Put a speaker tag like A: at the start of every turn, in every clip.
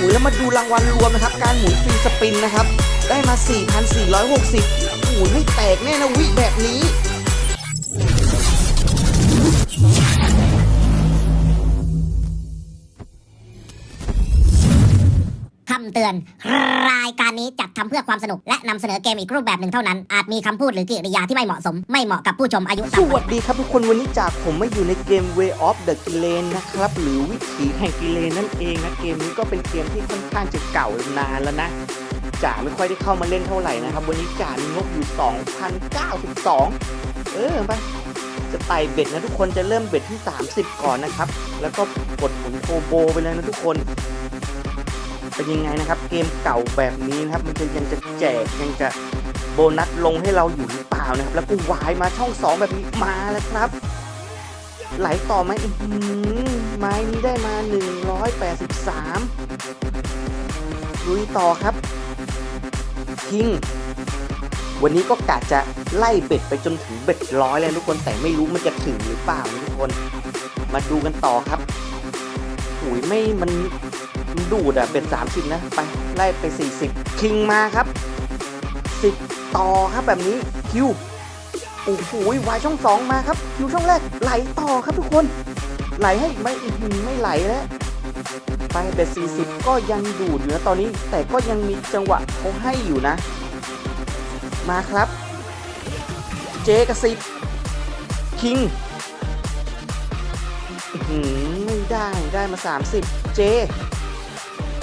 A: อ้ยแล้วมาดูรางวัลรวมนะครับ การหมุนฟรีสปินนะครับ ได้มา 4,460โอ้ยไม่แตกแน่นะวิแบบนี้ำ
B: เตือน รายการนี้จัดทำเพื่อความสนุก และนำเสนอเกมอีกรูปแบบหนึ่งเท่านั้น อาจมีคำพูดหรือกิริยาที่ไม่เหมาะสม ไม่เหมาะกับผู้ชมอายุ
A: ส
B: ต่ำก
A: วั
B: ว่า
A: สดีครับทุกคนวันนี้จากผมมาอยู่ในเกม Way of the g l a n นะครับ หรือวิถีแห่งกิเลนนั่นเองนะเกมนี้ก็เป็นเกมที่ค่อนข้างจะเก่านานแล้วนะจ่าไม่ค่อยได้เข้ามาเล่นเท่าไหร่นะครับ วันนี้จ่ามีงบอยู่ 2,092 เออไปจะไต่เบ็ดนะทุกคนจะเริ่มเบ็ดที่ 30 ก่อนนะครับ แล้วก็กดหมุนโคโบไปเลยนะทุกคน เป็นยังไงนะครับ เกมเก่าแบบนี้นะครับ มันจะยังจะแจกยังจะโบนัสลงให้เราอยู่หรือเปล่านะครับ แล้วก็วายมาช่อง2แบบนี้มาแล้วครับ ไหลต่อไหมอื้อหือไม้นี้ได้มา 183ลุยต่อครับคิงวันนี้ก็กะจะไล่เบ็ดไปจนถึงเบ็ดร้อยเลยทุกคนแต่ไม่รู้มันจะถึงหรือเปล่าทุกคน มาดูกันต่อครับอุ๋ยไม่มัน ดูดอะเบ็ด30 นะ ไปไล่ไป 40 คิงมาครับ 10 ต่อครับแบบนี้คิวโอ้โหวายช่อง2มาครับ คิวช่องแรกไหลต่อครับทุกคน ไหลให้ไม่อื้อหือไม่ไหลแล้วไปเบ็ด40 ก็ยังดูดอยู่นะตอนนี้ แต่ก็ยังมีจังหวะเขาให้อยู่นะ มาครับ เจกับสิบคิงอื้อหือไม่ได้ได้มา 30 เจ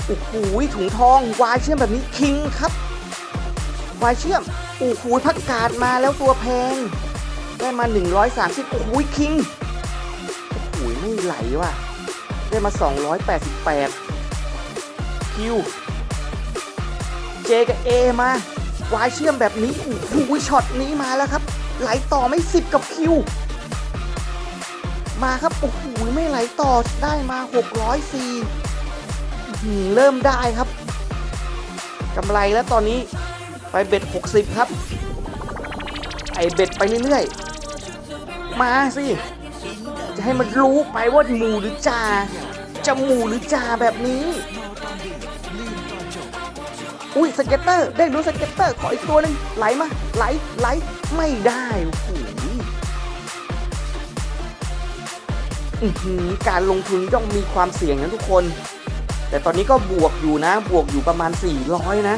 A: โอ้โหถุงทองวายเชื่อมแบบนี้คิงครับวายเชื่อมโอ้โหพักกาดมาแล้วตัวแพง ได้มา 130โอ้โหคิงโอ้โหไม่ไหลว่ะ ได้มา 288คิวเจกับเอมาวายเชื่อมแบบนี้โอ้โหช็อตนี้มาแล้วครับ ไหลต่อไม่สิบกับคิวมาครับโอ้โหไม่ไหลต่อได้มา 604อื้อหือ เริ่มได้ครับกำไรแล้วตอนนี้ไปเบ็ด 60 ครับ ไอเบ็ดไปเรื่อยๆ มาสิ จะให้มันรู้ไปว่าหมูหรือจ่าจะหมูหรือจ่าแบบนี้ อุ้ยสเก็ตเตอร์ได้รู้สเก็ตเตอร์ ขออีกตัวหนึ่งไหลมาไหลไหลไม่ได้โอ้โหอื้อหือการลงทุนย่อมมีความเสี่ยงนะทุกคน แต่ตอนนี้ก็บวกอยู่นะ บวกอยู่ประมาณ 400 นะ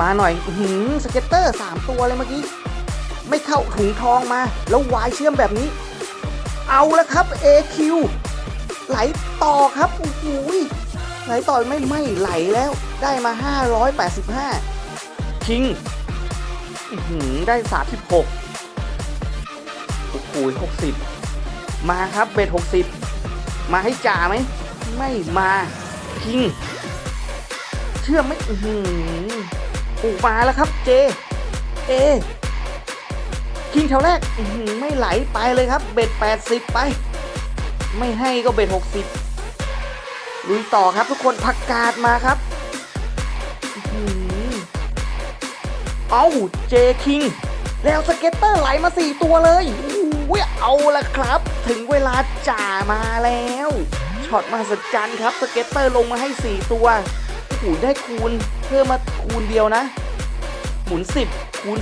A: มาหน่อยหือสเก็ตเตอร์ 3 ตัวเลยเมื่อกี้ ไม่เข้าถุงทองมา แล้ววายเชื่อมแบบนี้ เอาแล้วครับ AQ ไหลต่อครับโอ้โหไหลต่อไม่ไม่ไหลแล้ว ได้มา 585คิงหือได้ 36โอ้โห60 มาครับเบ็ด60 มาให้จ่าไหม ไม่มาคิง เชื่อไหมอือหือโอ้มาแล้วครับเจ เอคิงแถวแรกอือหือไม่ไหลไปเลยครับ เบ็ด 80 ไป ไม่ให้ก็เบ็ด 60ลุยต่อครับทุกคนผักกาดมาครับอือหือเอาเจคิง แล้วสเก็ตเตอร์ไหลมา 4 ตัวเลย อุ้ยเอาละครับ ถึงเวลาจ่ามาแล้วช็อตมหัศจรรย์ครับสเก็ตเตอร์ลงมาให้ 4 ตัวโอ้โหได้คูณเพิ่มมาคูณเดียวนะ หมุน 10 คูณ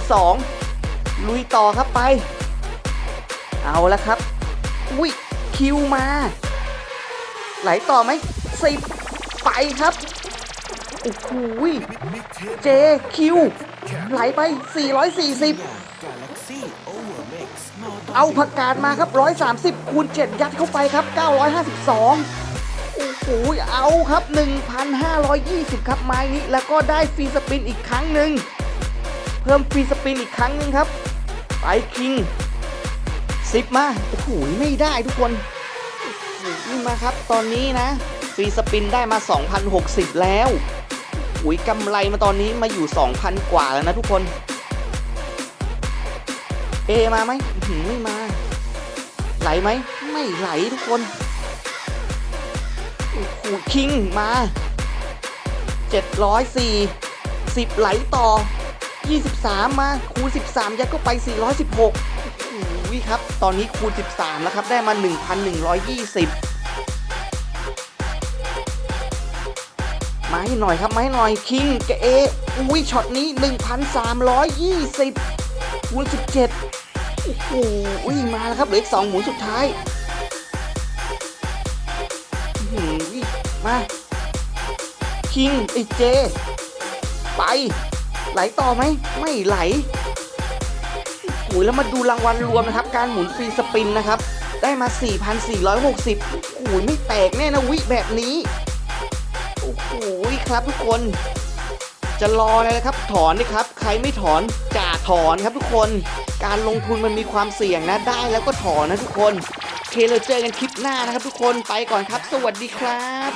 A: 2 ลุยต่อครับไป เอาละครับ อุ้ยคิวมา ไหลต่อไหมสิบไปครับโอ้โหเจคิวไหลไป 440 เอาผักกาดมาครับ 130 คูณ 7 ยัดเข้าไปครับ 952 โอ้โห เอาครับ 1,520 ครับไม้นี้ แล้วก็ได้ฟรีสปินอีกครั้งหนึ่ง เพิ่มฟรีสปินอีกครั้งหนึ่งครับ ไปคิง10มา โอ้โห ไม่ได้ทุกคนนี่มาครับ ตอนนี้นะฟรีสปินได้มา 2,060 แล้ว อุ้ยกำไรมาตอนนี้มาอยู่ 2,000 กว่าแล้วนะทุกคน เอมาไหมไม่มา ไหลไหม ไม่ไหลทุกคนโอ้โหคิงมา704 10 ไหลต่อ 23 มาคูณ 13 ยัดเข้าไป 416โอ้โหครับ ตอนนี้คูณ 13 แล้วครับ ได้มา 1,120 มาให้หน่อยครับ มาให้หน่อย คิงเกเออุ้ยช็อตนี้ 1,320 คูณ17โอ้โหอุ้ยมาแล้วครับเหลืออีกสองหมุนสุดท้ายหืออุ้ยมาคิงไอเจ ไป ไหลต่อไหม ไม่ไหลโอ้ยแล้วมาดูรางวัลรวมนะครับ การหมุนฟรีสปินนะครับ ได้มา 4,460โอ้ยไม่แตกแน่นะวิแบบนี้ โอ้โหครับทุกคน จะรอเลยนะครับ ถอนนะครับ ใครไม่ถอนจ ถอนครับทุกคน การลงทุนมันมีความเสี่ยงนะได้แล้วก็ถอนนะทุกคน เคเราเจอกันคลิปหน้านะครับทุกคนไปก่อนครับ สวัสดีครับ